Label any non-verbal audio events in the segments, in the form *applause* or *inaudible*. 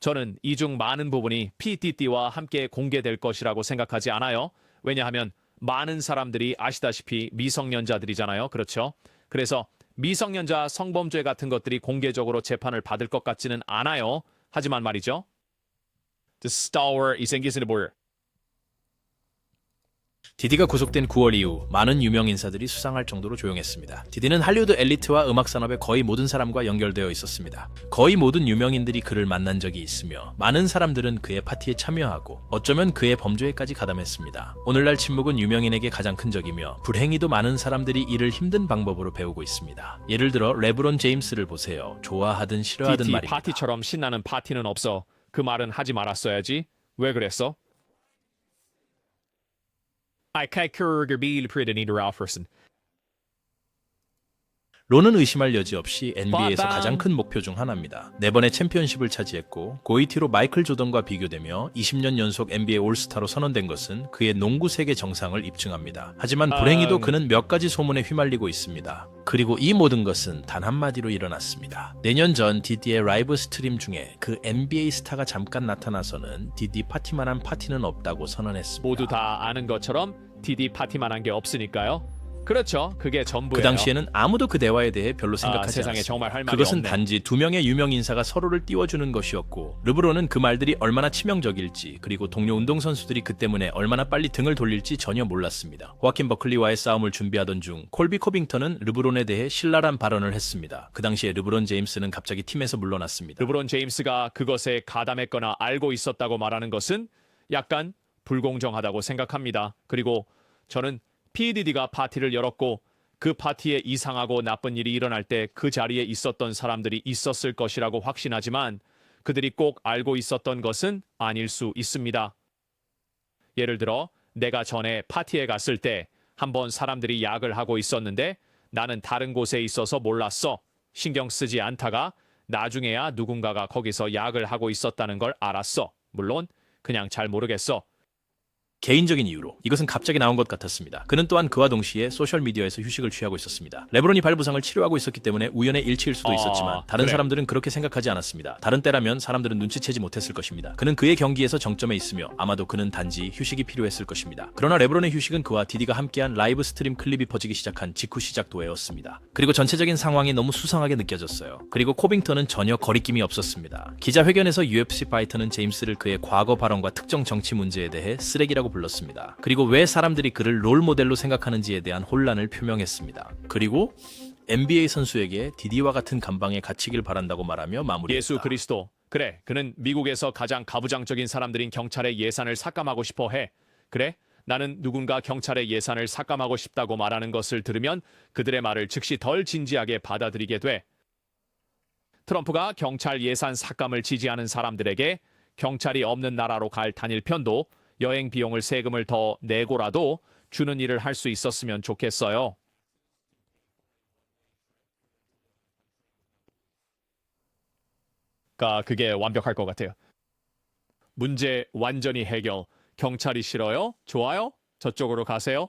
저는 이 중 많은 부분이 PTT와 함께 공개될 것이라고 생각하지 않아요. 왜냐하면 많은 사람들이 아시다시피 미성년자들이잖아요. 그렇죠? 그래서 미성년자 성범죄 같은 것들이 공개적으로 재판을 받을 것 같지는 않아요. 하지만 말이죠. The stalwart 이 생기시는 뭘 디디가 구속된 9월 이후 많은 유명 인사들이 수상할 정도로 조용했습니다. 디디는 할리우드 엘리트와 음악 산업의 거의 모든 사람과 연결되어 있었습니다. 거의 모든 유명인들이 그를 만난 적이 있으며 많은 사람들은 그의 파티에 참여하고 어쩌면 그의 범죄에까지 가담했습니다. 오늘날 침묵은 유명인에게 가장 큰 적이며 불행히도 많은 사람들이 이를 힘든 방법으로 배우고 있습니다. 예를 들어 레브론 제임스를 보세요. 좋아하든 싫어하든 말입니다. 파티처럼 신나는 파티는 없어. 그 말은 하지 말았어야지. 왜 그랬어? Can't be the Ralferson. 론은 의심할 여지 없이 NBA에서. 가장 큰 목표 중 하나입니다. 네 번의 챔피언십을 차지했고 고이티로 마이클 조던과 비교되며 20년 연속 NBA 올스타로 선언된 것은 그의 농구 세계 정상을 입증합니다. 하지만 불행히도 음. 그는 몇 가지 소문에 휘말리고 있습니다. 그리고 이 모든 것은 단 한마디로 일어났습니다. 내년 전 디디의 라이브 스트림 중에 그 NBA 스타가 잠깐 나타나서는 디디 파티만한 파티는 없다고 선언했습니다. 모두 다 아는 것처럼 DD 파티만 한 게 없으니까요. 그렇죠. 그게 전부예요. 그 당시에는 아무도 그 대화에 대해 별로 생각하지 아, 세상에 않았습니다. 정말 할 말이 그것은 없네. 단지 두 명의 유명 인사가 서로를 띄워주는 것이었고 르브론은 그 말들이 얼마나 치명적일지 그리고 동료 운동 선수들이 그 때문에 얼마나 빨리 등을 돌릴지 전혀 몰랐습니다. 호아킨 버클리와의 싸움을 준비하던 중 콜비 코빙턴은 르브론에 대해 신랄한 발언을 했습니다. 그 당시에 르브론 제임스는 갑자기 팀에서 물러났습니다. 르브론 제임스가 그것에 가담했거나 알고 있었다고 말하는 것은 약간 불공정하다고 생각합니다. 그리고 저는 PDD가 파티를 열었고 그 파티에 이상하고 나쁜 일이 일어날 때 그 자리에 있었던 사람들이 있었을 것이라고 확신하지만 그들이 꼭 알고 있었던 것은 아닐 수 있습니다. 예를 들어 내가 전에 파티에 갔을 때 한번 사람들이 약을 하고 있었는데 나는 다른 곳에 있어서 몰랐어. 신경 쓰지 않다가 나중에야 누군가가 거기서 약을 하고 있었다는 걸 알았어. 물론 그냥 잘 모르겠어. 개인적인 이유로 이것은 갑자기 나온 것 같았습니다. 그는 또한 그와 동시에 소셜 미디어에서 휴식을 취하고 있었습니다. 레브론이 발 부상을 치료하고 있었기 때문에 우연의 일치일 수도 아, 있었지만 다른 그래. 사람들은 그렇게 생각하지 않았습니다. 다른 때라면 사람들은 눈치채지 못했을 것입니다. 그는 그의 경기에서 정점에 있으며 아마도 그는 단지 휴식이 필요했을 것입니다. 그러나 레브론의 휴식은 그와 디디가 함께한 라이브 스트림 클립이 퍼지기 시작한 직후 시작도에였습니다. 그리고 전체적인 상황이 너무 수상하게 느껴졌어요. 그리고 코빙턴은 전혀 거리낌이 없었습니다. 기자회견에서 UFC 파이터는 제임스를 그의 과거 발언과 특정 정치 문제에 대해 쓰레기라고 불렀습니다. 그리고 왜 사람들이 그를 롤 모델로 생각하는지에 대한 혼란을 표명했습니다. 그리고 NBA 선수에게 디디와 같은 감방에 갇히길 바란다고 말하며 마무리했다. 예수 그리스도. 그래, 그는 미국에서 가장 가부장적인 사람들인 경찰의 예산을 삭감하고 싶어 해. 그래? 나는 누군가 경찰의 예산을 삭감하고 싶다고 말하는 것을 들으면 그들의 말을 즉시 덜 진지하게 받아들이게 돼. 트럼프가 경찰 예산 삭감을 지지하는 사람들에게 경찰이 없는 나라로 갈 단일 편도 여행 비용을 세금을 더 내고라도 주는 일을 할 수 있었으면 좋겠어요. 가 그게 완벽할 것 같아요. 문제 완전히 해결. 경찰이 싫어요? 좋아요? 저쪽으로 가세요.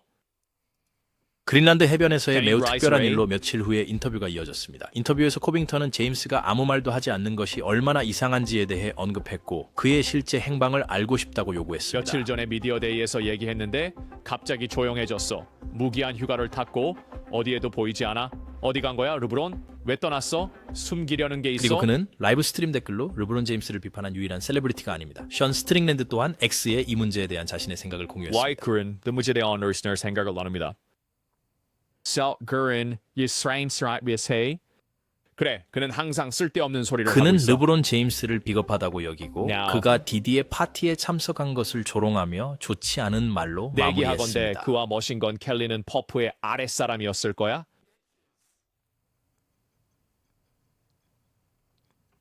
그린란드 해변에서의 매우 특별한. 일로 며칠 후에 인터뷰가 이어졌습니다. 인터뷰에서 코빙턴은 제임스가 아무 말도 하지 않는 것이 얼마나 이상한지에 대해 언급했고 그의 실제 행방을 알고 싶다고 요구했습니다. 며칠 전에 미디어 데이에서 얘기했는데 갑자기 조용해졌어. 무기한 휴가를 탔고 어디에도 보이지 않아. 어디 간 거야, 르브론? 왜 떠났어? 숨기려는 게 있어? 그리고 그는 라이브 스트림 댓글로 르브론 제임스를 비판한 유일한 셀레브리티가 아닙니다. 션 스트링랜드 또한 X의 이 문제에 대한 자신의 생각을 공유했습니다. Why 그는 the 문제에 대한 리스너 생각을 나눕니다. We say. 그래, 그는 항상 쓸데없는 소리를 하고 그는 있어. 르브론 제임스를 비겁하다고 여기고 Now. 그가 디디의 파티에 참석한 것을 조롱하며 좋지 않은 말로 내기하건대 마무리했습니다. 그와 머신 건 켈리는 퍼프의 아랫사람이었을 거야?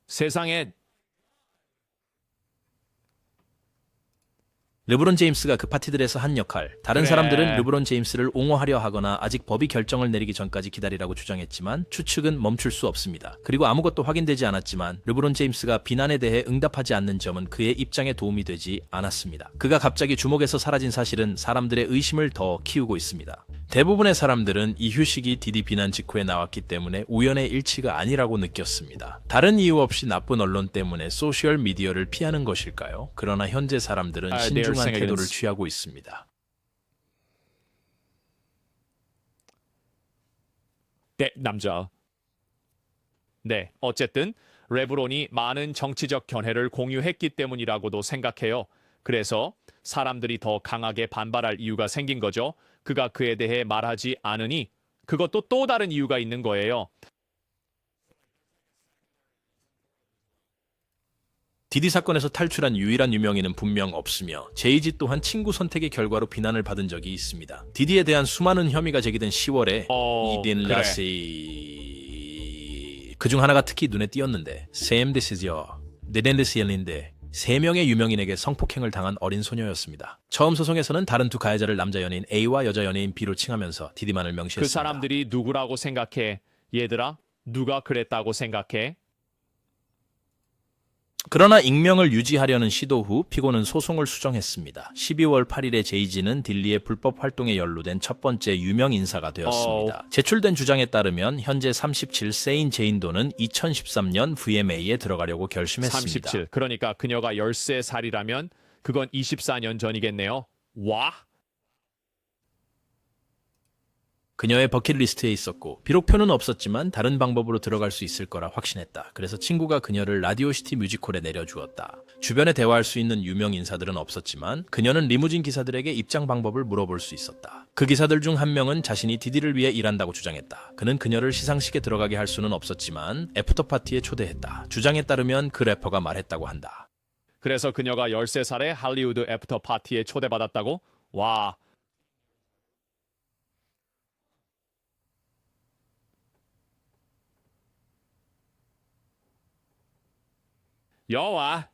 세상에 르브론 제임스가 그 파티들에서 한 역할, 다른 그래. 사람들은 르브론 제임스를 옹호하려 하거나 아직 법이 결정을 내리기 전까지 기다리라고 주장했지만 추측은 멈출 수 없습니다. 그리고 아무것도 확인되지 않았지만 르브론 제임스가 비난에 대해 응답하지 않는 점은 그의 입장에 도움이 되지 않았습니다. 그가 갑자기 주목에서 사라진 사실은 사람들의 의심을 더 키우고 있습니다. 대부분의 사람들은 이 휴식이 디디 비난 직후에 나왔기 때문에 우연의 일치가 아니라고 느꼈습니다. 다른 이유 없이 나쁜 언론 때문에 소셜 미디어를 피하는 것일까요? 그러나 현재 사람들은 아, 신중한 태도를 취하고 있습니다. 네, 남자. 네, 어쨌든 레브론이 많은 정치적 견해를 공유했기 때문이라고도 생각해요. 그래서 사람들이 더 강하게 반발할 이유가 생긴 거죠. 그가 그에 대해 말하지 않으니 그것도 또 다른 이유가 있는 거예요. 디디 사건에서 탈출한 유일한 유명인은 분명 없으며 제이지 또한 친구 선택의 결과로 비난을 받은 적이 있습니다. 디디에 대한 수많은 혐의가 제기된 10월에 어, 이딘 그래. 라시 그중 하나가 특히 눈에 띄었는데 샘 데시죠. 네덴데시엘인데 세 명의 유명인에게 성폭행을 당한 어린 소녀였습니다. 처음 소송에서는 다른 두 가해자를 남자 연예인 A와 여자 연예인 B로 칭하면서 디디만을 명시했습니다. 그 사람들이 누구라고 생각해? 얘들아, 누가 그랬다고 생각해? 그러나 익명을 유지하려는 시도 후 피고는 소송을 수정했습니다. 12월 8일에 제이지는 딜리의 불법 활동에 연루된 첫 번째 유명 인사가 되었습니다. 제출된 주장에 따르면 현재 37세인 제인도는 2013년 VMA에 들어가려고 결심했습니다. 37. 그러니까 그녀가 13살이라면 그건 24년 전이겠네요. 와? 그녀의 버킷리스트에 있었고 비록 표는 없었지만 다른 방법으로 들어갈 수 있을 거라 확신했다. 그래서 친구가 그녀를 라디오시티 뮤지컬에 내려주었다. 주변에 대화할 수 있는 유명 인사들은 없었지만 그녀는 리무진 기사들에게 입장 방법을 물어볼 수 있었다. 그 기사들 중 한 명은 자신이 디디를 위해 일한다고 주장했다. 그는 그녀를 시상식에 들어가게 할 수는 없었지만 애프터 파티에 초대했다. 주장에 따르면 그 래퍼가 말했다고 한다. 그래서 그녀가 13살에 할리우드 애프터 파티에 초대받았다고? 와. 여와.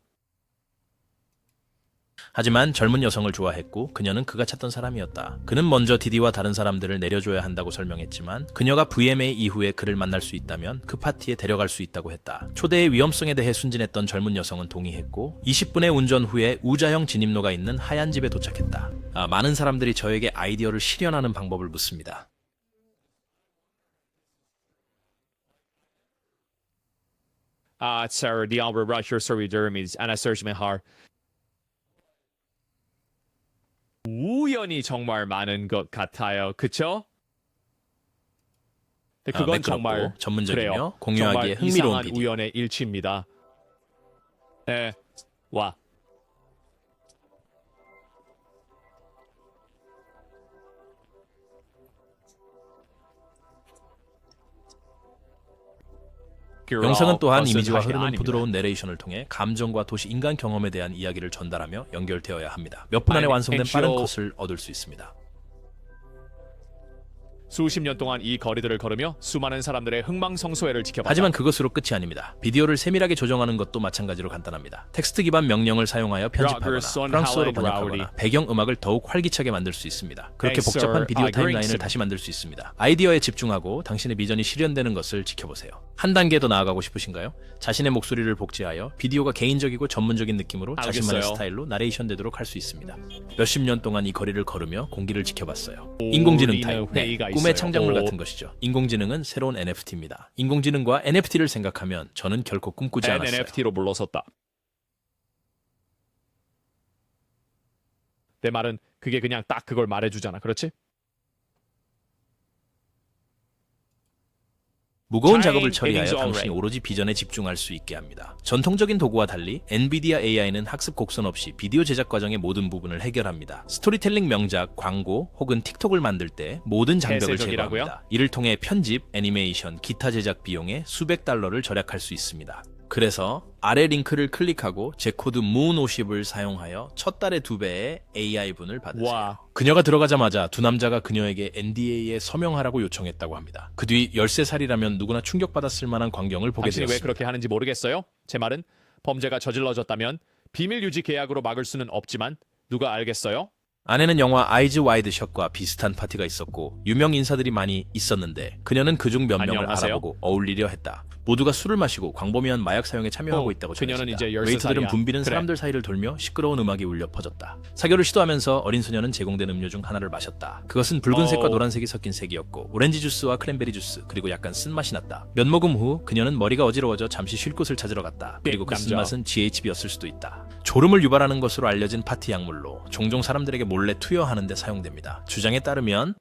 하지만 젊은 여성을 좋아했고 그녀는 그가 찾던 사람이었다. 그는 먼저 디디와 다른 사람들을 내려줘야 한다고 설명했지만 그녀가 VMA 이후에 그를 만날 수 있다면 그 파티에 데려갈 수 있다고 했다. 초대의 위험성에 대해 순진했던 젊은 여성은 동의했고 20분의 운전 후에 우자형 진입로가 있는 하얀 집에 도착했다. 아, 많은 사람들이 저에게 아이디어를 실현하는 방법을 묻습니다. 아, sir, the Albert Rusher survey Jeremy's and I searched my heart. 우연이 정말 많은 것 같아요. 그쵸? 네, 아, 그건 매끄럽고 정말 전문적이며 그래요. 공유하기에 정말 흥미로운 이상한 비디오. 우연의 일치입니다. 네, 와. 영상은 또한 이미지와 흐르는. 부드러운 내레이션을 통해 감정과 도시 인간 경험에 대한 이야기를 전달하며 연결되어야 합니다. 몇 분 안에 완성된 빠른 컷을 얻을 수 있습니다. 수십 년 동안 이 거리들을 걸으며 수많은 사람들의 흥망성쇠를 지켜봤다. 하지만 그것으로 끝이 아닙니다. 비디오를 세밀하게 조정하는 것도 마찬가지로 간단합니다. 텍스트 기반 명령을 사용하여 편집하거나 프랑스어로 번역하거나. 배경 음악을 더욱 활기차게 만들 수 있습니다. 그렇게 복잡한 비디오 타임라인을. 다시 만들 수 있습니다. 아이디어에 집중하고 당신의 비전이 실현되는 것을 지켜보세요. 한 단계 더 나아가고 싶으신가요? 자신의 목소리를 복제하여 비디오가 개인적이고 전문적인 느낌으로 자신만의 알겠어요. 스타일로 나레이션 되도록 할 수 있습니다. 몇십 년 동안 이 거리를 걸으며 공기를 지켜봤어요. 인공지능 우리는 네, 꿈의 있어요. 창작물 오. 같은 것이죠. 인공지능은 새로운 NFT입니다. 인공지능과 NFT를 생각하면 저는 결코 꿈꾸지 않았어요. NFT로 물러섰다. 내 말은 그게 그냥 딱 그걸 말해주잖아. 그렇지? 무거운 작업을 처리하여 당신이. 오로지 비전에 집중할 수 있게 합니다. 전통적인 도구와 달리 엔비디아 AI는 학습 곡선 없이 비디오 제작 과정의 모든 부분을 해결합니다. 스토리텔링 명작, 광고 혹은 틱톡을 만들 때 모든 장벽을? 제거합니다. 이를 통해 편집, 애니메이션, 기타 제작 비용에 수백 달러를 절약할 수 있습니다. 그래서 아래 링크를 클릭하고 제 코드 moon50을 사용하여 첫 달에 두 배의 AI분을 받으세요. 와. 그녀가 들어가자마자 두 남자가 그녀에게 NDA에 서명하라고 요청했다고 합니다. 그 뒤 13살이라면 누구나 충격받았을 만한 광경을 보게 당신이 왜 되었습니다. 그렇게 하는지 모르겠어요? 제 말은 범죄가 저질러졌다면 비밀 유지 계약으로 막을 수는 없지만 누가 알겠어요? 아내는 영화 아이즈 와이드 샷과 비슷한 파티가 있었고 유명 인사들이 많이 있었는데 그녀는 그중 몇 명을 안녕하세요. 알아보고 어울리려 했다. 모두가 술을 마시고 광범위한 마약 사용에 참여하고 어, 있다고 그녀는 전해진다. 이제 13 웨이트들은 살이야. 붐비는 그래. 사람들 사이를 돌며 시끄러운 음악이 울려 퍼졌다. 사교를 시도하면서 어린 소녀는 제공된 음료 중 하나를 마셨다. 그것은 붉은색과 어. 노란색이 섞인 색이었고 오렌지 주스와 크랜베리 주스 그리고 약간 쓴맛이 났다. 몇 모금 후 그녀는 머리가 어지러워져 잠시 쉴 곳을 찾으러 갔다. 그리고 그 남자. 쓴맛은 GHB였을 수도 있다. 졸음을 유발하는 것으로 알려진 파티 약물로 종종 사람들에게 몰래 투여하는 데 사용됩니다. 주장에 따르면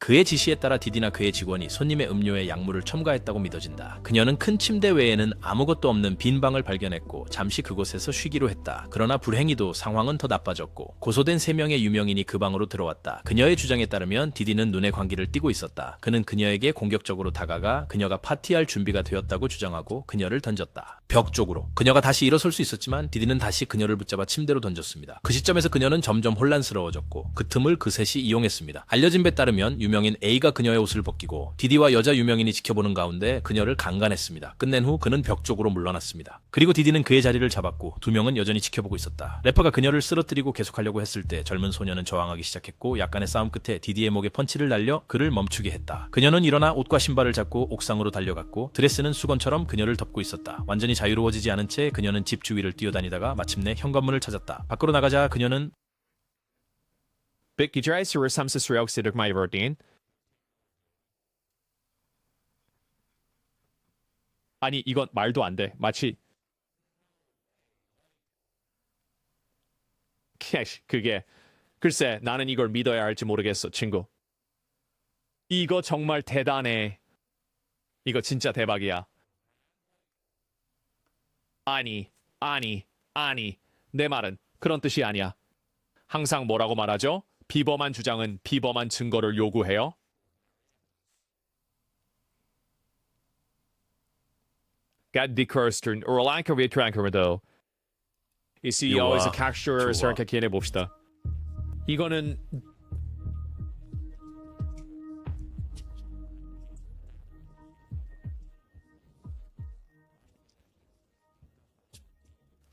그의 지시에 따라 디디나 그의 직원이 손님의 음료에 약물을 첨가했다고 믿어진다. 그녀는 큰 침대 외에는 아무것도 없는 빈 방을 발견했고 잠시 그곳에서 쉬기로 했다. 그러나 불행히도 상황은 더 나빠졌고 고소된 세 명의 유명인이 그 방으로 들어왔다. 그녀의 주장에 따르면 디디는 눈에 광기를 띠고 있었다. 그는 그녀에게 공격적으로 다가가 그녀가 파티할 준비가 되었다고 주장하고 그녀를 던졌다. 벽 쪽으로. 그녀가 다시 일어설 수 있었지만 디디는 다시 그녀를 붙잡아 침대로 던졌습니다. 그 시점에서 그녀는 점점 혼란스러워졌고 그 틈을 그 셋이 이용했습니다. 알려진 바 따르면 유명인 A가 그녀의 옷을 벗기고 디디와 여자 유명인이 지켜보는 가운데 그녀를 강간했습니다. 끝낸 후 그는 벽 쪽으로 물러났습니다. 그리고 디디는 그의 자리를 잡았고 두 명은 여전히 지켜보고 있었다. 래퍼가 그녀를 쓰러뜨리고 계속하려고 했을 때 젊은 소녀는 저항하기 시작했고 약간의 싸움 끝에 디디의 목에 펀치를 날려 그를 멈추게 했다. 그녀는 일어나 옷과 신발을 잡고 옥상으로 달려갔고 드레스는 수건처럼 그녀를 덮고 있었다. 완전히 자유로워지지 않은 채 그녀는 집 주위를 뛰어다니다가 마침내 현관문을 찾았다. 밖으로 나가자 그녀는. 아니 이건 말도 안 돼. 마치 캐시 *laughs* 그게 글쎄 나는 이걸 믿어야 할지 모르겠어 친구. 이거 정말 대단해. 이거 진짜 대박이야. 아니 아니 아니 내 말은 그런 뜻이 아니야. 항상 뭐라고 말하죠? 비범한 주장은 비범한 증거를 요구해요. Though. 이 CEO에서 좋 아, 캡처를 좋아. 생각해 봅시다. 이거는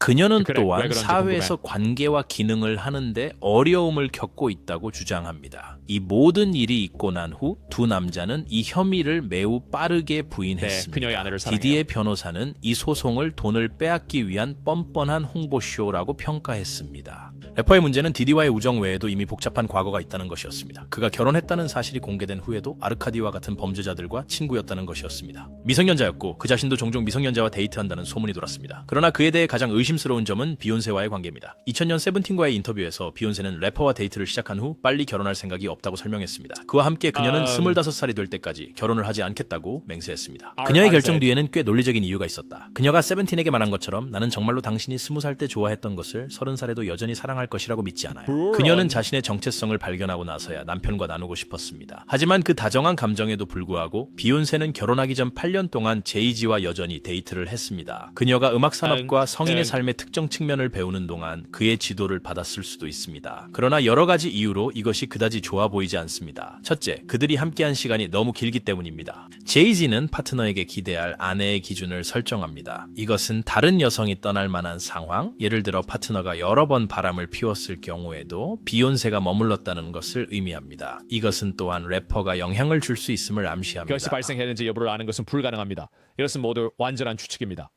그녀는 그래, 왜 또한 사회에서 관계와 기능을 하는데 어려움을 겪고 있다고 주장합니다. 이 모든 일이 있고 난 후 두 남자는 이 혐의를 매우 빠르게 부인했습니다. 네. 디디의 변호사는 이 소송을 돈을 빼앗기 위한 뻔뻔한 홍보쇼라고 평가했습니다. 래퍼의 문제는 디디와의 우정 외에도 이미 복잡한 과거가 있다는 것이었습니다. 그가 결혼했다는 사실이 공개된 후에도 아르카디와 같은 범죄자들과 친구였다는 것이었습니다. 미성년자였고 그 자신도 종종 미성년자와 데이트한다는 소문이 돌았습니다. 그러나 그에 대해 가장 의심스러운 점은 비욘세와의 관계입니다. 2000년 세븐틴과의 인터뷰에서 비욘세는 래퍼와 데이트를 시작한 후 빨리 결혼할 생각이 없다고 설명했습니다. 그와 함께 그녀는 음. 25살이 될 때까지 결혼을 하지 않겠다고 맹세했습니다. 아, 그녀의 아, 결정 네. 뒤에는 꽤 논리적인 이유가 있었다. 그녀가 세븐틴에게 말한 것처럼 나는 정말로 당신이 20살 때 좋아했던 것을 30살에도 여전히 사랑 할 것이라고 믿지 않아요. 그녀는 자신의 정체성을 발견하고 나서야 남편과 나누고 싶었습니다. 하지만 그 다정한 감정에도 불구하고 비욘세는 결혼하기 전 8년 동안 제이지와 여전히 데이트를 했습니다. 그녀가 음악 산업과 음, 성인의 음. 삶의 특정 측면을 배우는 동안 그의 지도를 받았을 수도 있습니다. 그러나 여러 가지 이유로 이것이 그다지 좋아 보이지 않습니다. 첫째, 그들이 함께한 시간이 너무 길기 때문입니다. 제이지는 파트너에게 기대할 아내의 기준을 설정합니다. 이것은 다른 여성이 떠날 만한 상황, 예를 들어 파트너가 여러 번 바람을 피웠을 경우에도 비욘세가 머물렀다는 것을 의미합니다. 이것은 또한 래퍼가 영향을 줄 수 있음을 암시합니다. 그것이 발생했는지 여부를 아는 것은 불가능합니다. 이것은 모두 완전한 추측입니다.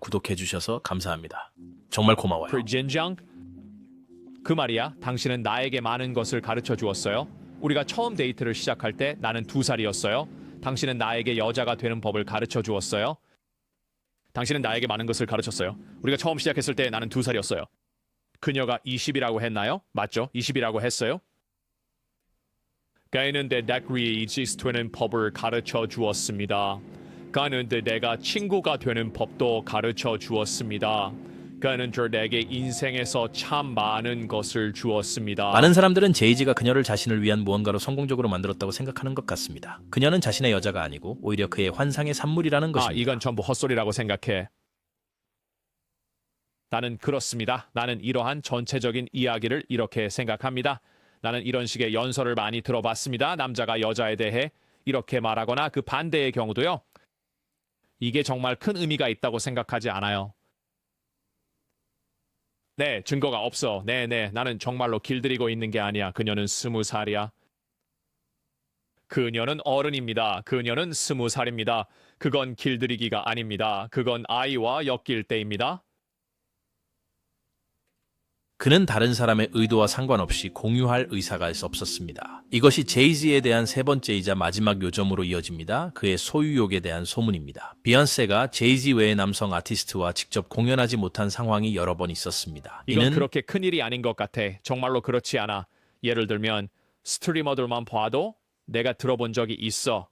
구독해 주셔서 감사합니다. 정말 고마워요. 프진장 그 말이야. 당신은 나에게 많은 것을 가르쳐 주었어요. 우리가 처음 데이트를 시작할 때 나는 두 살이었어요. 당신은 나에게 여자가 되는 법을 가르쳐 주었어요. 당신은 나에게 많은 것을 가르쳤어요. 우리가 처음 시작했을 때 나는 두 살이었어요. 그녀가 20이라고 했나요? 맞죠? 20이라고 했어요. 가는데 닥리이 되는 법을 가르쳐 주었습니다. 가는데 내가 친구가 되는 법도 가르쳐 주었습니다. 가는 저 내게 인생에서 참 많은 것을 주었습니다. 많은 사람들은 제이지가 그녀를 자신을 위한 무언가로 성공적으로 만들었다고 생각하는 것 같습니다. 그녀는 자신의 여자가 아니고 오히려 그의 환상의 산물이라는 아, 것입니다. 이건 전부 헛소리라고 생각해. 나는 그렇습니다. 나는 이러한 전체적인 이야기를 이렇게 생각합니다. 나는 이런 식의 연설을 많이 들어봤습니다. 남자가 여자에 대해 이렇게 말하거나 그 반대의 경우도요. 이게 정말 큰 의미가 있다고 생각하지 않아요. 네, 증거가 없어. 네, 네. 나는 정말로 길들이고 있는 게 아니야. 그녀는 스무 살이야. 그녀는 어른입니다. 그녀는 스무 살입니다. 그건 길들이기가 아닙니다. 그건 아이와 엮일 때입니다. 그는 다른 사람의 의도와 상관없이 공유할 의사가 없었습니다. 이것이 제이지에 대한 세 번째이자 마지막 요점으로 이어집니다. 그의 소유욕에 대한 소문입니다. 비욘세가 제이지 외의 남성 아티스트와 직접 공연하지 못한 상황이 여러 번 있었습니다. 이건 이는 그렇게 큰 일이 아닌 것 같아. 정말로 그렇지 않아. 예를 들면 스트리머들만 봐도 내가 들어본 적이 있어.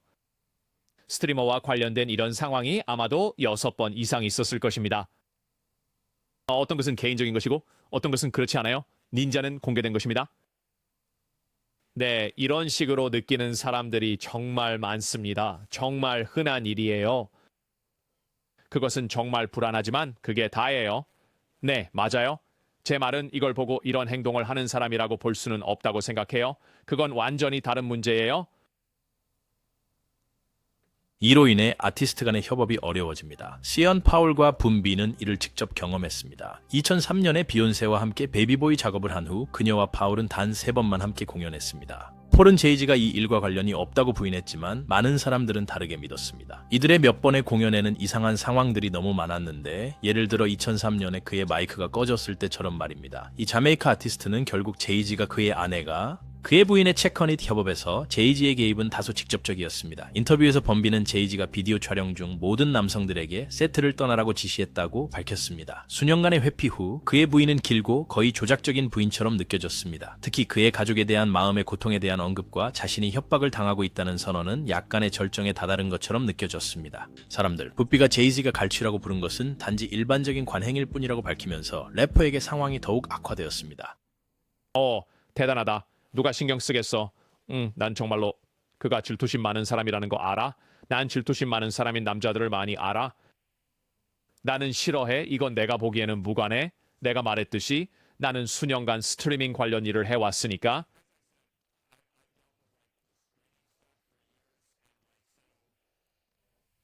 스트리머와 관련된 이런 상황이 아마도 여섯 번 이상 있었을 것입니다. 어, 어떤 것은 개인적인 것이고 어떤 것은 그렇지 않아요. 닌자는 공개된 것입니다. 네, 이런 식으로 느끼는 사람들이 정말 많습니다. 정말 흔한 일이에요. 그것은 정말 불안하지만 그게 다예요. 네, 맞아요. 제 말은 이걸 보고 이런 행동을 하는 사람이라고 볼 수는 없다고 생각해요. 그건 완전히 다른 문제예요. 이로 인해 아티스트 간의 협업이 어려워집니다. 시언 파울과 분비는 이를 직접 경험했습니다. 2003년에 비욘세와 함께 베이비보이 작업을 한 후 그녀와 파울은 단 세 번만 함께 공연했습니다. 폴은 제이지가 이 일과 관련이 없다고 부인했지만 많은 사람들은 다르게 믿었습니다. 이들의 몇 번의 공연에는 이상한 상황들이 너무 많았는데 예를 들어 2003년에 그의 마이크가 꺼졌을 때처럼 말입니다. 이 자메이카 아티스트는 결국 제이지가 그의 아내가 그의 부인의 체커닛 협업에서 제이지의 개입은 다소 직접적이었습니다. 인터뷰에서 범비는 제이지가 비디오 촬영 중 모든 남성들에게 세트를 떠나라고 지시했다고 밝혔습니다. 수년간의 회피 후 그의 부인은 길고 거의 조작적인 부인처럼 느껴졌습니다. 특히 그의 가족에 대한 마음의 고통에 대한 언급과 자신이 협박을 당하고 있다는 선언은 약간의 절정에 다다른 것처럼 느껴졌습니다. 사람들, 부비가 제이지가 갈취라고 부른 것은 단지 일반적인 관행일 뿐이라고 밝히면서 래퍼에게 상황이 더욱 악화되었습니다. 어, 대단하다. 누가 신경 쓰겠어? 응, 난 정말로 그가 질투심 많은 사람이라는 거 알아? 난 질투심 많은 사람인 남자들을 많이 알아? 나는 싫어해. 이건 내가 보기에는 무관해. 내가 말했듯이 나는 수년간 스트리밍 관련 일을 해왔으니까.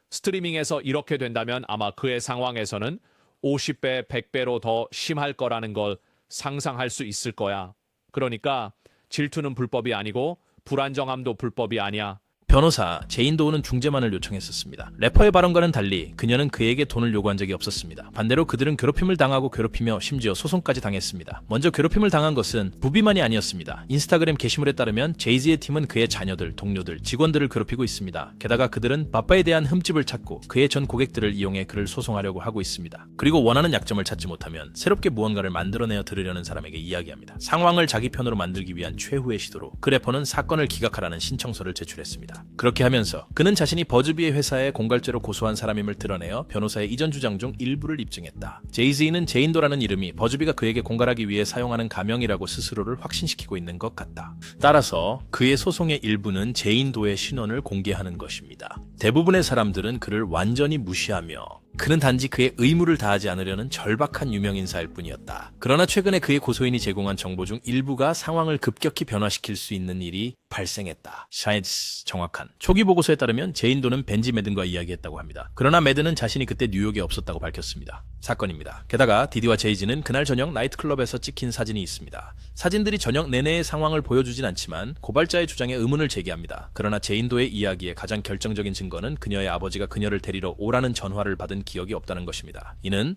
스트리밍에서 이렇게 된다면 아마 그의 상황에서는 50배, 100배로 더 심할 거라는 걸 상상할 수 있을 거야. 그러니까 질투는 불법이 아니고 불안정함도 불법이 아니야. 변호사 제인도우는 중재만을 요청했었습니다. 래퍼의 발언과는 달리 그녀는 그에게 돈을 요구한 적이 없었습니다. 반대로 그들은 괴롭힘을 당하고 괴롭히며 심지어 소송까지 당했습니다. 먼저 괴롭힘을 당한 것은 부비만이 아니었습니다. 인스타그램 게시물에 따르면 제이지의 팀은 그의 자녀들, 동료들, 직원들을 괴롭히고 있습니다. 게다가 그들은 바빠에 대한 흠집을 찾고 그의 전 고객들을 이용해 그를 소송하려고 하고 있습니다. 그리고 원하는 약점을 찾지 못하면 새롭게 무언가를 만들어내어 들으려는 사람에게 이야기합니다. 상황을 자기 편으로 만들기 위한 최후의 시도로 그 래퍼는 사건을 기각하라는 신청서를 제출했습니다. 그렇게 하면서 그는 자신이 버즈비의 회사에 공갈죄로 고소한 사람임을 드러내어 변호사의 이전 주장 중 일부를 입증했다. 제이지는 제인도라는 이름이 버즈비가 그에게 공갈하기 위해 사용하는 가명이라고 스스로를 확신시키고 있는 것 같다. 따라서 그의 소송의 일부는 제인도의 신원을 공개하는 것입니다. 대부분의 사람들은 그를 완전히 무시하며 그는 단지 그의 의무를 다하지 않으려는 절박한 유명인사일 뿐이었다. 그러나 최근에 그의 고소인이 제공한 정보 중 일부가 상황을 급격히 변화시킬 수 있는 일이 발생했다. 샤이스 정확한. 초기 보고서에 따르면 제인도는 벤지 매든과 이야기했다고 합니다. 그러나 매든은 자신이 그때 뉴욕에 없었다고 밝혔습니다. 사건입니다. 게다가 디디와 제이지는 그날 저녁 나이트클럽에서 찍힌 사진이 있습니다. 사진들이 저녁 내내의 상황을 보여주진 않지만 고발자의 주장에 의문을 제기합니다. 그러나 제인도의 이야기의 가장 결정적인 증거는 그녀의 아버지가 그녀를 데리러 오라는 전화를 받은 기억이 없다는 것입니다. 이는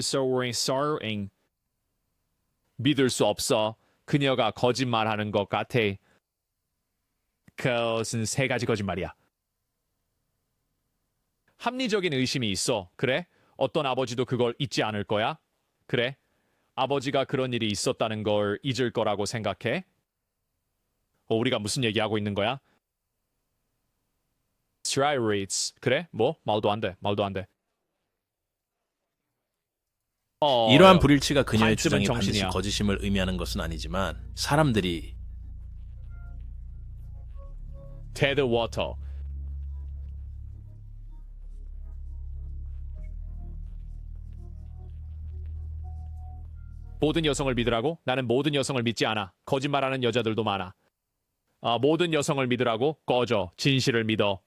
so worrying, sorrowing. 믿을 수 없어. 그녀가 거짓말하는 것 같아. 그것은 세 가지 거짓말이야. 합리적인 의심이 있어. 그래? 어떤 아버지도 그걸 잊지 않을 거야? 그래? 아버지가 그런 일이 있었다는 걸 잊을 거라고 생각해? 어, 우리가 무슨 얘기하고 있는 거야? Try reads. 그래? 뭐? 말도 안 돼. 말도 안 돼. 어, 이러한 불일치가 그녀의 반쯤은 주장이 반드시 정신이야. 거짓임을 의미하는 것은 아니지만 사람들이 데드 워터. 모든 여성을 믿으라고? 나는 모든 여성을 믿지 않아. 거짓말하는 여자들도 많아. 아, 모든 여성을 믿으라고 꺼져 진실을 믿어.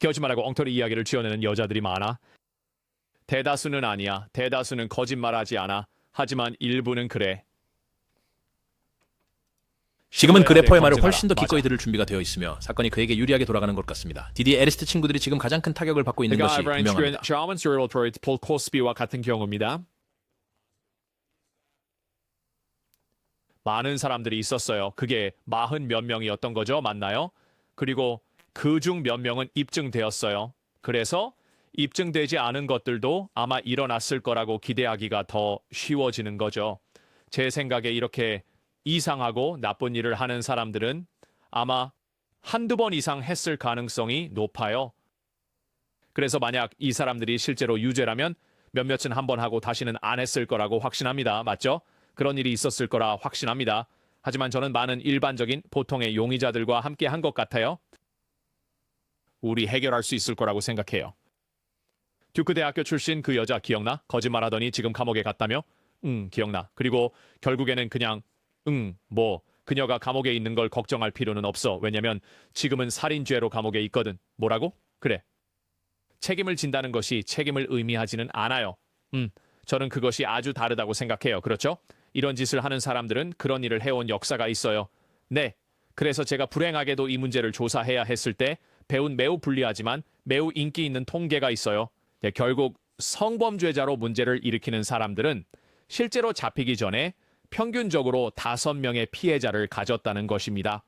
거짓말하고 엉터리 이야기를 지어내는 여자들이 많아. 대다수는 아니야. 대다수는 거짓말하지 않아. 하지만 일부는 그래. 지금은 그 신고해야 돼, 래퍼의 말을 검증하라. 훨씬 더. 기꺼이 들을 준비가 되어 있으며 사건이 그에게 유리하게 돌아가는 것 같습니다. 디디의 에리스트 친구들이 지금 가장 큰 타격을 받고 있는 것이 분명합니다. 스리얼 프로이트 폴 코스비와 같은 경우입니다. 많은 사람들이 있었어요. 그게 마흔 몇 명이었던 거죠. 맞나요? 그리고 그 중 몇 명은 입증되었어요. 그래서 입증되지 않은 것들도 아마 일어났을 거라고 기대하기가 더 쉬워지는 거죠. 제 생각에 이렇게 이상하고 나쁜 일을 하는 사람들은 아마 한두 번 이상 했을 가능성이 높아요. 그래서 만약 이 사람들이 실제로 유죄라면 몇몇은 한 번 하고 다시는 안 했을 거라고 확신합니다. 맞죠? 그런 일이 있었을 거라 확신합니다. 하지만 저는 많은 일반적인 보통의 용의자들과 함께 한 것 같아요. 우리 해결할 수 있을 거라고 생각해요. 듀크 대학교 출신 그 여자 기억나? 거짓말하더니 지금 감옥에 갔다며? 응, 기억나. 그리고 결국에는 그냥 응, 뭐 그녀가 감옥에 있는 걸 걱정할 필요는 없어. 왜냐면 지금은 살인죄로 감옥에 있거든. 뭐라고? 그래. 책임을 진다는 것이 책임을 의미하지는 않아요. 음, 저는 그것이 아주 다르다고 생각해요. 그렇죠? 이런 짓을 하는 사람들은 그런 일을 해온 역사가 있어요. 네. 그래서 제가 불행하게도 이 문제를 조사해야 했을 때 배운 매우 불리하지만 매우 인기 있는 통계가 있어요. 네, 결국 성범죄자로 문제를 일으키는 사람들은 실제로 잡히기 전에 평균적으로 다섯 명의 피해자를 가졌다는 것입니다.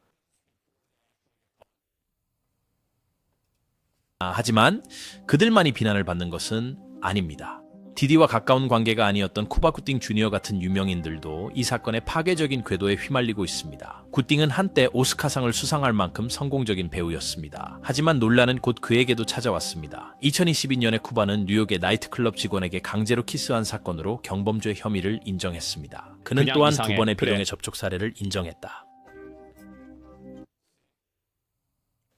아, 하지만 그들만이 비난을 받는 것은 아닙니다. 디디와 가까운 관계가 아니었던 쿠바 구띵 주니어 같은 유명인들도 이 사건의 파괴적인 궤도에 휘말리고 있습니다. 구띵은 한때 오스카상을 수상할 만큼 성공적인 배우였습니다. 하지만 논란은 곧 그에게도 찾아왔습니다. 2022년에 쿠바는 뉴욕의 나이트클럽 직원에게 강제로 키스한 사건으로 경범죄 혐의를 인정했습니다. 그는 그냥 또한 이상해. 두 번의 그래. 비룡의 접촉 사례를 인정했다.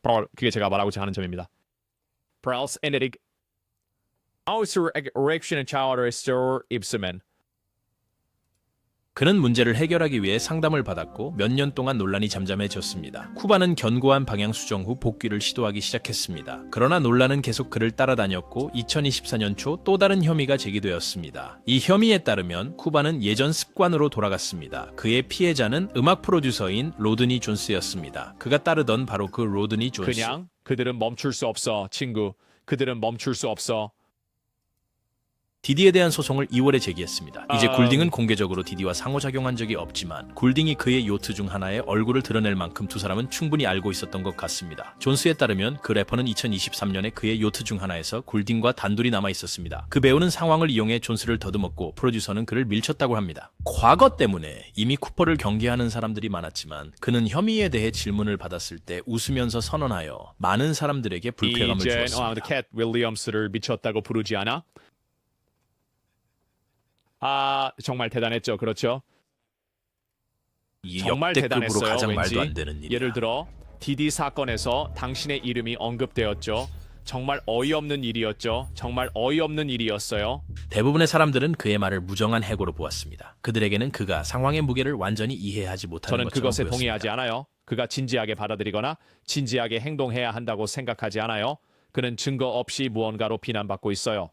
바로 그게 제가 말하고자 하는 점입니다. Prels enetic Außer Erection Chowder Store Ibseman 그는 문제를 해결하기 위해 상담을 받았고 몇 년 동안 논란이 잠잠해졌습니다. 쿠바는 견고한 방향 수정 후 복귀를 시도하기 시작했습니다. 그러나 논란은 계속 그를 따라다녔고 2024년 초 또 다른 혐의가 제기되었습니다. 이 혐의에 따르면 쿠바는 예전 습관으로 돌아갔습니다. 그의 피해자는 음악 프로듀서인 로드니 존스였습니다. 그가 따르던 바로 그 로드니 존스. 그냥 그들은 멈출 수 없어 친구 그들은 멈출 수 없어 디디에 대한 소송을 2월에 제기했습니다. 이제 아, 굴딩은 공개적으로 디디와 상호작용한 적이 없지만 굴딩이 그의 요트 중 하나에 얼굴을 드러낼 만큼 두 사람은 충분히 알고 있었던 것 같습니다. 존스에 따르면 그 래퍼는 2023년에 그의 요트 중 하나에서 굴딩과 단둘이 남아 있었습니다. 그 배우는 상황을 이용해 존스를 더듬었고 프로듀서는 그를 밀쳤다고 합니다. 과거 때문에 이미 쿠퍼를 경계하는 사람들이 많았지만 그는 혐의에 대해 질문을 받았을 때 웃으면서 선언하여 많은 사람들에게 불쾌감을 이젠 주었습니다. 어, 캣 윌리엄스를 미쳤다고 부르지 않아? 아 정말 대단했죠 그렇죠 이 정말 역대급으로 대단했어요 가장 왠지 말도 안 되는 일이야. 예를 들어 디디 사건에서 당신의 이름이 언급되었죠 정말 어이없는 일이었죠 정말 어이없는 일이었어요 대부분의 사람들은 그의 말을 무정한 해고로 보았습니다. 그들에게는 그가 상황의 무게를 완전히 이해하지 못하는 저는 것처럼 그것에 보였습니다. 동의하지 않아요. 그가 진지하게 받아들이거나 진지하게 행동해야 한다고 생각하지 않아요. 그는 증거 없이 무언가로 비난받고 있어요.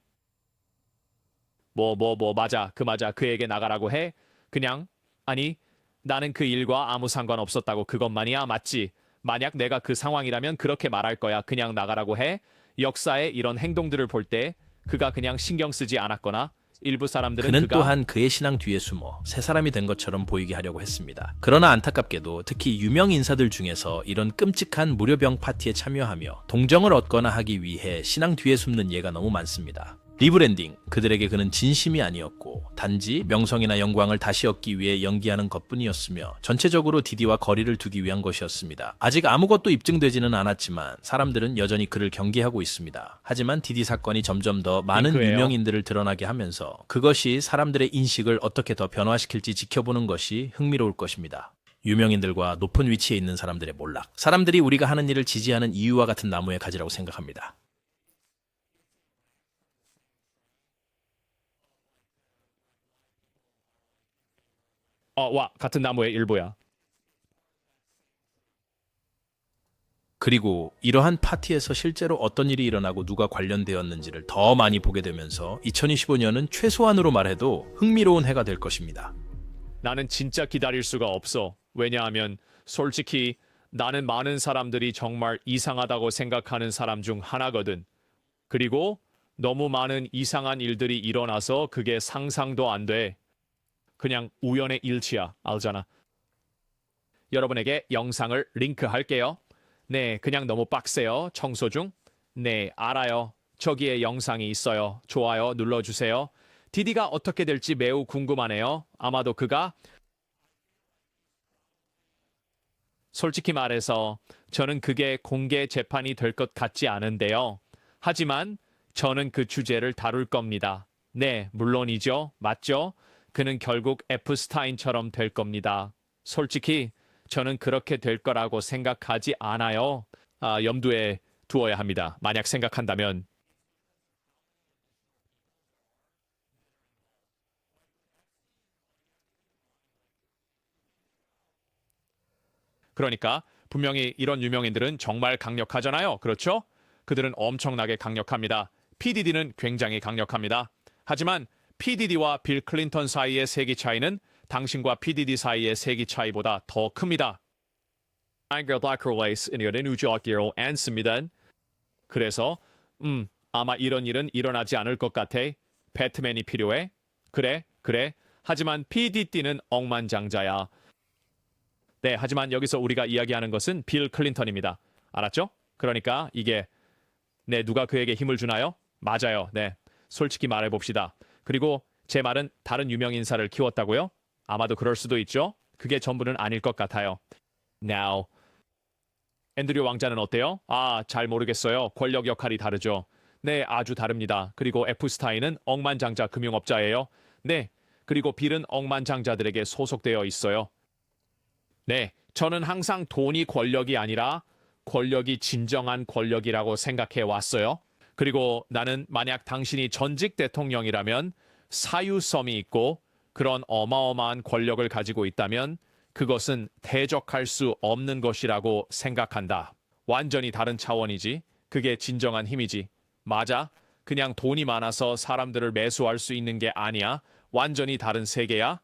뭐 뭐 뭐 맞아. 그 맞아. 그에게 나가라고 해. 그냥 아니 나는 그 일과 아무 상관 없었다고 그것만이야. 맞지? 만약 내가 그 상황이라면 그렇게 말할 거야. 그냥 나가라고 해. 역사의 이런 행동들을 볼 때 그가 그냥 신경 쓰지 않았거나 일부 사람들은 그는 그가 또한 그의 신앙 뒤에 숨어 새 사람이 된 것처럼 보이게 하려고 했습니다. 그러나 안타깝게도 특히 유명 인사들 중에서 이런 끔찍한 무료병 파티에 참여하며 동정을 얻거나 하기 위해 신앙 뒤에 숨는 예가 너무 많습니다. 리브랜딩, 그들에게 그는 진심이 아니었고 단지 명성이나 영광을 다시 얻기 위해 연기하는 것뿐이었으며 전체적으로 디디와 거리를 두기 위한 것이었습니다. 아직 아무것도 입증되지는 않았지만 사람들은 여전히 그를 경계하고 있습니다. 하지만 디디 사건이 점점 더 많은 핑크예요. 유명인들을 드러나게 하면서 그것이 사람들의 인식을 어떻게 더 변화시킬지 지켜보는 것이 흥미로울 것입니다. 유명인들과 높은 위치에 있는 사람들의 몰락. 사람들이 우리가 하는 일을 지지하는 이유와 같은 나무의 가지라고 생각합니다. 어, 와, 같은 나무의 일부야. 그리고 이러한 파티에서 실제로 어떤 일이 일어나고 누가 관련되었는지를 더 많이 보게 되면서 2025년은 최소한으로 말해도 흥미로운 해가 될 것입니다. 나는 진짜 기다릴 수가 없어. 왜냐하면 솔직히 나는 많은 사람들이 정말 이상하다고 생각하는 사람 중 하나거든. 그리고 너무 많은 이상한 일들이 일어나서 그게 상상도 안 돼. 그냥 우연의 일치야. 알잖아. 여러분에게 영상을 링크할게요. 네, 그냥 너무 빡세요. 청소 중. 네, 알아요. 저기에 영상이 있어요. 좋아요 눌러주세요. 디디가 어떻게 될지 매우 궁금하네요. 아마도 그가 솔직히 말해서 저는 그게 공개 재판이 될 것 같지 않은데요. 하지만 저는 그 주제를 다룰 겁니다. 네, 물론이죠. 맞죠? 그는 결국 에프스타인처럼 될 겁니다. 솔직히 저는 그렇게 될 거라고 생각하지 않아요. 아, 염두에 두어야 합니다. 만약 생각한다면 그러니까 분명히 이런 유명인들은 정말 강력하잖아요. 그렇죠? 그들은 엄청나게 강력합니다. PDD는 굉장히 강력합니다. 하지만 PDD와 빌 클린턴 사이의 세기 차이는 당신과 PDD 사이의 세기 차이보다 더 큽니다. 그래서 음 아마 이런 일은 일어나지 않을 것 같아. 배트맨이 필요해. 그래 그래. 하지만 PDD는 억만장자야. 네, 하지만 여기서 우리가 이야기하는 것은 빌 클린턴입니다. 알았죠? 그러니까 이게 네, 누가 그에게 힘을 주나요? 맞아요. 네. 솔직히 말해 봅시다. 그리고 제 말은 다른 유명 인사를 키웠다고요? 아마도 그럴 수도 있죠. 그게 전부는 아닐 것 같아요. Now 앤드류 왕자는 어때요? 아, 잘 모르겠어요. 권력 역할이 다르죠. 네, 아주 다릅니다. 그리고 에프스타인은 억만장자 금융업자예요. 네, 그리고 빌은 억만장자들에게 소속되어 있어요. 네, 저는 항상 돈이 권력이 아니라 권력이 진정한 권력이라고 생각해 왔어요. 그리고 나는 만약 당신이 전직 대통령이라면 사유섬이 있고 그런 어마어마한 권력을 가지고 있다면 그것은 대적할 수 없는 것이라고 생각한다. 완전히 다른 차원이지. 그게 진정한 힘이지. 맞아. 그냥 돈이 많아서 사람들을 매수할 수 있는 게 아니야. 완전히 다른 세계야.